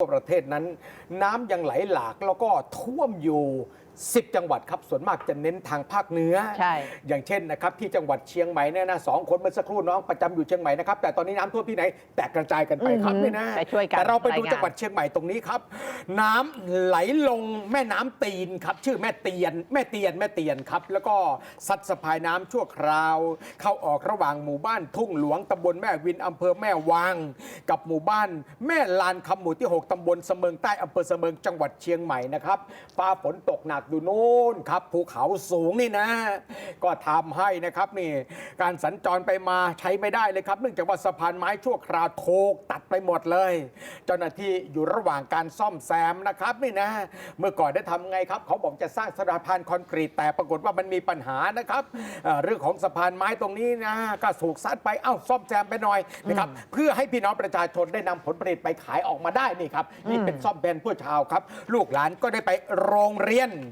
ทั่วประเทศนั้นน้ำยังไหลหลากแล้วก็ท่วมอยู่ 10 จังหวัดครับส่วนมากจะเน้นทางภาคเหนือ ใช่ อย่างเช่นนะครับที่จังหวัดเชียงใหม่เนี่ยนะสองคนเมื่อสักครู่น้องประจำอยู่เชียงใหม่นะครับแต่ตอนนี้น้ำท่วมที่ไหนแตกกระจายกันไปครับอือหือเนี่ยนะไปช่วยกันแต่เราไปดูรายงาน จังหวัดเชียงใหม่ตรงนี้ครับ น้ำไหลลงแม่น้ำตีนครับ ชื่อแม่เตียน แม่เตียนแม่เตียนครับ แล้วก็ซัดสะพายน้ำชั่วคราว เข้าออกระหว่างหมู่บ้านทุ่งหลวงตำบลแม่วินอำเภอแม่วาง กับหมู่บ้านแม่ลานคำหมู่ที่ 6ตำบลเสมิงใต้อำเภอเสมิงจังหวัดเชียงใหม่นะครับฟ้าฝนตกหนักดูโน่นครับภูเขาสูงนี่นะ ก็ทำให้นะครับนี่การสัญจรไปมาใช้ไม่ได้เลยครับ เนื่องจากว่าสะพานไม้ชั่วคราวถูกตัดไปหมดเลย เจ้าหน้าที่อยู่ระหว่างการซ่อมแซมนะครับนี่นะ เมื่อก่อนได้ทำไงครับ เขาบอกจะสร้างสะพานคอนกรีต แต่ปรากฏว่ามันมีปัญหานะครับเรื่องของสะพานไม้ตรงนี้นะก็ถูกซัดไปเอ้าซ่อมแซมไปหน่อยนะครับเพื่อให้พี่น้องประชาชนได้นำผลผลิตไปขายออกมาได้นี่ครับนี่เป็นซ่อมแซมเพื่อชาวครับ ลูกหลานก็ได้ไปโรงเรียน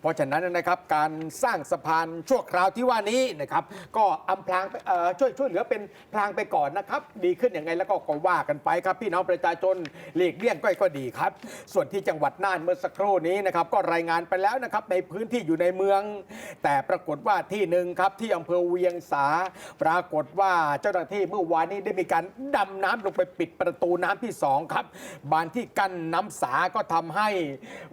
เพราะฉะนั้นนะครับการสร้างสะพานชั่วคราวที่ว่านี้นะครับก็อำพรางเอ่อช่วยช่วยเหลือเป็นพรางไปก่อนนะครับดีขึ้นยังไงแล้วก็ก็ว่ากันไปครับพี่น้องประชาชนหลีกเลี่ยงก็ก็ดีครับ ส่วนที่จังหวัดน่านเมื่อสักครู่นี้นะครับก็รายงานไปแล้วนะครับในพื้นที่อยู่ในเมือง แต่ปรากฏว่าที่หนึ่งครับที่อำเภอเวียงสา ปรากฏว่าเจ้าหน้าที่เมื่อวานนี้ได้มีการดำน้ำลงไปปิดประตูน้ำที่สองครับบานที่กั้นน้ำสาก็ทำให้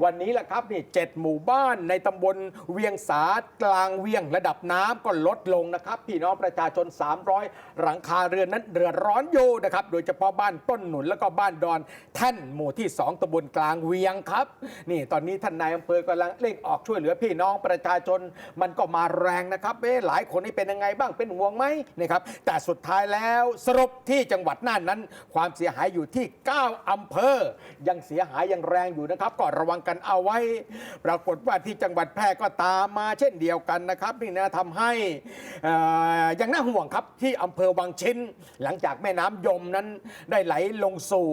วันนี้แหละครับนี่เจ็ดหมู่บ้านในตำบลเวียงสากลางเวียงระดับน้ำก็ลดลงนะครับ พี่น้องประชาชน 300 หลังคาเรือนนั้นเดือดร้อนอยู่นะครับ โดยเฉพาะบ้านต้นหนุนแล้วก็บ้านดอนแท่นหมู่ที่ 2ตำบลกลางเวียงครับ นี่ตอนนี้ท่านนายอำเภอกำลังเร่งออกช่วยเหลือพี่น้องประชาชนมันก็มาแรงนะครับเอ๊หลายคนนี่เป็นยังไงบ้างเป็นห่วงไหมนะครับแต่สุดท้ายแล้วสรุปที่จังหวัดน่านนั้น ความเสียหายอยู่ที่ 9อำเภอ ยังเสียหายยังแรงอยู่นะครับก็ระวังกันเอาไว้ปรากฏว่าที่จังหวัดแพร่ก็ตามมาเช่นเดียวกันนะครับนี่นะทำให้เอ่อยังน่าห่วงครับที่อำเภอวังชิ้น หลังจากแม่น้ำยมนั้นได้ไหลลงสู่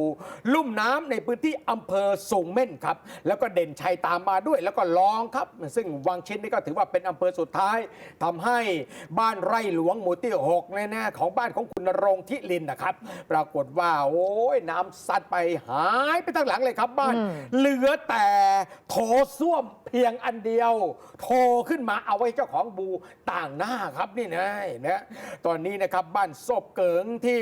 ลุ่มน้ำในพื้นที่อำเภอสูงเม่นครับ แล้วก็เด่นชัยตามมาด้วยแล้วก็ลองครับ ซึ่งวังชิ้นนี่ก็ถือว่าเป็นอำเภอสุดท้ายทำให้บ้านไร่หลวงหมู่ที่6แน่ๆของบ้านของคุณณรงค์ทิลินนะครับ ปรากฏว่าโอ้ยน้ำซัดไปหายไปทั้งหลังเลยครับบ้าน เหลือแต่โถส้วมเพียงอันเดียว โทรขึ้นมาเอาไว้เจ้าของบูต่างหน้าครับนี่นะนะตอนนี้นะครับบ้านศพเกิงที่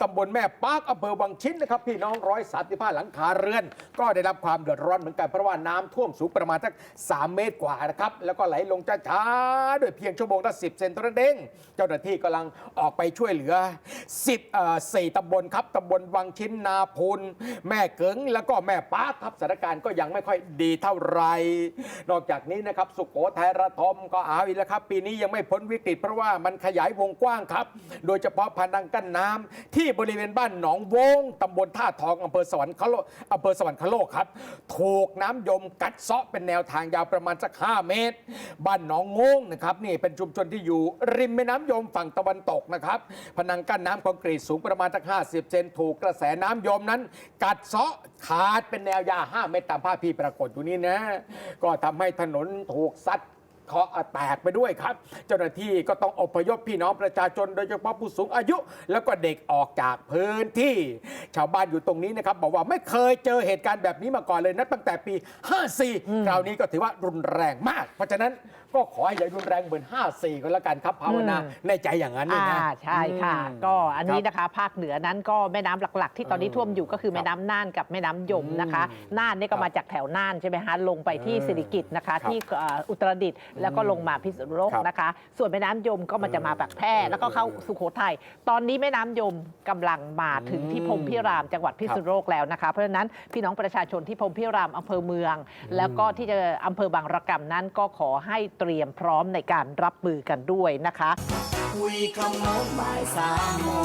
ตำบลแม่ปากอำเภอวังชิ้นนะครับพี่น้องร้อยสามสิบห้าหลังคาเรือน ก็ได้รับความเดือดร้อนเหมือนกันเพราะว่าน้ำท่วมสูงประมาณสักสามเมตรกว่านะครับแล้วก็ไหลลงช้าๆด้วยเพียงชั่วโมงละสิบเซนเท่านั้นเองเจ้าหน้าที่กำลังออกไปช่วยเหลือสิบสี่ตำบลครับตำบลวังชิ้นนาพูนแม่เกิงแล้วก็แม่ปากครับสถานการณ์ก็ยังไม่ค่อยดีเท่าไหร่นอกจากนี้นะครับสุโขทัยระทมก็เอาอีกแล้วครับ ปีนี้ยังไม่พ้นวิกฤต เพราะว่ามันขยายวงกว้างครับ โดยเฉพาะพนังกั้นน้ำที่บริเวณบ้านหนองวงตำบลท่าทองอำเภอสวรรคโลกอำเภอสวรรคโลกครับ ถูกน้ำยมกัดเซาะเป็นแนวทางยาวประมาณสัก 5 เมตร บ้านหนองงงนะครับนี่เป็นชุมชนที่อยู่ริมแม่น้ำยมฝั่งตะวันตกนะครับพนังกั้นน้ำคอนกรีตสูงประมาณสัก 50 เซนถูกกระแสน้ำยมนั้น กัดเซาะ ขาดเป็นแนวยาว5เมตรตามภาพที่ปรากฏอยู่นี่นะ ก็ทำให้ถนนถูกซัด เคาะแตกไปด้วยครับ เจ้าหน้าที่ก็ต้องอพยพพี่น้องประชาชนโดยเฉพาะผู้สูงอายุ แล้วก็เด็กออกจากพื้นที่ ชาวบ้านอยู่ตรงนี้นะครับบอกว่าไม่เคยเจอเหตุการณ์แบบนี้มาก่อนเลยนะตั้งแต่ปี 54 คราวนี้ก็ถือว่ารุนแรงมาก เพราะฉะนั้นก็ขอให้อย่ารุนแรงเหมือน 54 ก็แล้วกันครับภาวนาในใจอย่างนั้นนี่อ่านะ ใช่ค่ะอืมก็อันนี้ครับนะคะ ภาคเหนือนั้นก็แม่น้ำหลัก ๆ ที่ตอนนี้เออท่วมอยู่ก็คือแม่น้ำน่านกับแม่น้ำยมนะคะอืมน่านนี่ก็ครับมาจากแถวน่านใช่ไหมคะลงไปที่เออสิริกิตนะคะครับที่เอ่ออุตรดิตถ์แล้วก็ลงมาพิษณุโลกครับนะคะ ส่วนแม่น้ำยมก็มันจะมาปากแพร่เออแล้วก็เข้าเออสุโขทัยตอนนี้แม่น้ำยมกำลังมาถึงที่พรหมพิรามจังหวัดพิษณุโลกแล้วนะคะ เพราะฉะนั้นพี่น้องประชาชนที่พรหมพิรามอำเภอเมือง แล้วก็ที่จะอำเภอบางระกำนั้นก็ขอให้เตรียมพร้อมในการรับมือกันด้วยนะคะคุยคำโน้นบ่ายสามโมง